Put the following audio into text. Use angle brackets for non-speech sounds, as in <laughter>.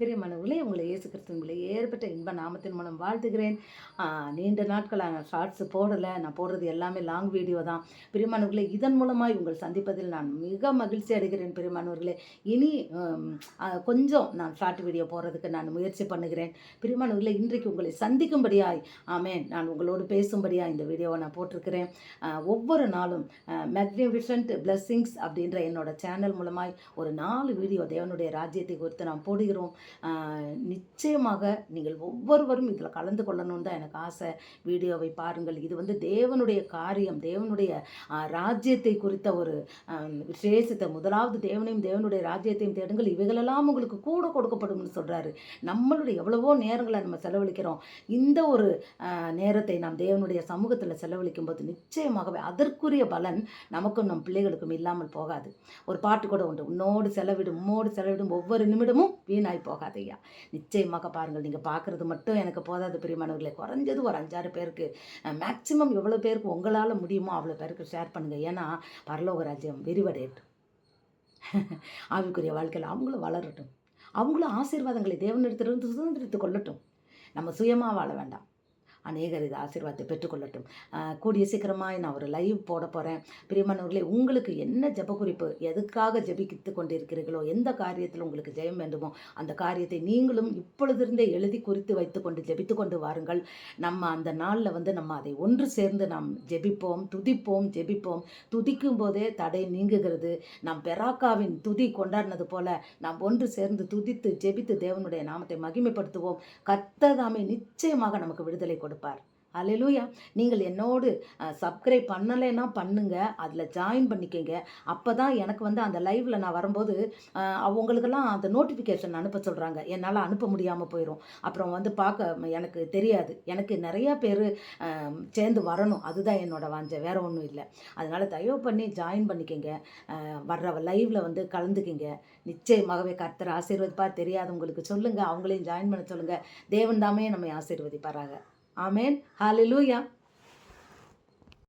பிரியமானவர்களே உங்களை இயேசு கிறிஸ்துவின் ஏற்பட்ட இன்ப நாமத்தின் மூலம் வாழ்த்துகிறேன். நீண்ட நாட்களாக நான் ஷார்ட்ஸ் போடலை. நான் போடுறது எல்லாமே லாங் வீடியோ தான். பிரியமானவர்களே இதன் மூலமாய் உங்கள் சந்திப்பதில் நான் மிக மகிழ்ச்சி அடைகிறேன் பிரியமானவர்களே. இனி கொஞ்சம் நான் ஷார்ட் வீடியோ போடுறதுக்கு நான் முயற்சி பண்ணுகிறேன். பிரியமானவர்களே இன்றைக்கு உங்களை சந்திக்கும்படியாய் ஆமே நான் உங்களோடு பேசும்படியாக இந்த வீடியோவை நான் போட்டிருக்கிறேன். ஒவ்வொரு நாளும் மேக்னிஃபிஷன்ட் பிளஸ்ஸிங்ஸ் அப்படின்ற என்னோட சேனல் மூலமாய் ஒரு நாலு வீடியோ தேவனுடைய ராஜ்யத்தை குறித்து நாம் போடுகிறோம். நிச்சயமாக நீங்கள் ஒவ்வொருவரும் இதில் கலந்து கொள்ளணும்னு தான் எனக்கு ஆசை. வீடியோவை பாருங்கள். இது வந்து தேவனுடைய காரியம் தேவனுடைய ராஜ்யத்தை குறித்த ஒரு விசேஷத்தை முதலாவது தேவனையும் தேவனுடைய ராஜ்யத்தையும் தேடுங்கள். இவைகளெல்லாம் உங்களுக்கு கூட கொடுக்கப்படும்னு சொல்கிறாரு நம்மளுடைய எவ்வளவோ நேரங்களை நம்ம செலவழிக்கிறோம். இந்த ஒரு நேரத்தை நாம் தேவனுடைய சமூகத்தில் செலவழிக்கும் போது நிச்சயமாகவே அதற்குரிய பலன் நமக்கும் நம் பிள்ளைகளுக்கும் இல்லாமல் போகாது. ஒரு பாட்டு கூட உண்டு. உன்னோடு செலவிடும் உன்னோடு செலவிடும் ஒவ்வொரு நிமிடமும் வீணாய் போகாதையா நிச்சயமாக பாருங்கள் நீங்கள் பார்க்குறது மட்டும் எனக்கு போதாது பிரியமானவர்களே. குறைஞ்சது ஒரு அஞ்சாறு பேருக்கு மேக்சிமம் எவ்வளோ பேருக்கு உங்களால் முடியுமோ அவ்வளோ பேருக்கு ஷேர் பண்ணுங்கள் ஏன்னா பரலோக ராஜ்யம் விரிவடையட்டும். <laughs> ஆவிக்குரிய வாழ்க்கையில் அவங்களும் வளரட்டும். அவங்களும் ஆசீர்வாதங்களை தேவனிடத்திலிருந்து சுதந்திரித்து கொள்ளட்டும். நம்ம சுயமாக வாழ வேண்டாம். அநேகர் இது ஆசீர்வாதத்தை பெற்றுக்கொள்ளட்டும். கூடிய சீக்கிரமாக நான் ஒரு லைவ் போட போகிறேன் பிரியமானவர்களே உங்களுக்கு என்ன ஜெப குறிப்பு எதுக்காக ஜெபித்து கொண்டிருக்கிறீர்களோ எந்த காரியத்தில் உங்களுக்கு ஜெயம் வேண்டுமோ அந்த காரியத்தை நீங்களும் இப்பொழுதிருந்தே எழுதி குறித்து வைத்துக்கொண்டு ஜெபித்து கொண்டு வாருங்கள். நம்ம அந்த நாளில் வந்து நம்ம அதை ஒன்று சேர்ந்து நாம் ஜெபிப்போம் துதிப்போம் ஜெபிப்போம். துதிக்கும் போதே தடை நீங்குகிறது. நாம் பெராக்காவின் துதி கொண்டாடினது போல நாம் ஒன்று சேர்ந்து துதித்து ஜெபித்து தேவனுடைய நாமத்தை மகிமைப்படுத்துவோம். கத்ததாமே நிச்சயமாக நமக்கு விடுதலை கொடுப்பார் அலையிலூயா நீங்கள் என்னோடு சப்ஸ்கிரைப் பண்ணலைன்னா பண்ணுங்க. அதில் ஜாயின் பண்ணிக்கங்க. அப்போ தான் எனக்கு வந்து அந்த லைவில் நான் வரும்போது அவங்களுக்கெல்லாம் அந்த நோட்டிஃபிகேஷன் அனுப்ப சொல்கிறாங்க என்னால் அனுப்ப முடியாமல் போயிடும் அப்புறம் வந்து பார்க்க எனக்கு தெரியாது. எனக்கு நிறையா பேர் சேர்ந்து வரணும். அதுதான் என்னோடய வாஞ்சை. வேற ஒன்றும் இல்லை. அதனால் தயவு பண்ணி ஜாயின் பண்ணிக்கங்க. வர்ற லைவில் வந்து கலந்துக்கிங்க. நிச்சயமாகவே கர்த்தர் ஆசீர்வதிப்பார். தெரியாதவங்களுக்கு சொல்லுங்கள் அவங்களையும் ஜாயின் பண்ண சொல்லுங்கள் தேவன் தாமே நம்மை ஆசீர்வதிப்பாராக. ఆమెన్. హాలెలూయ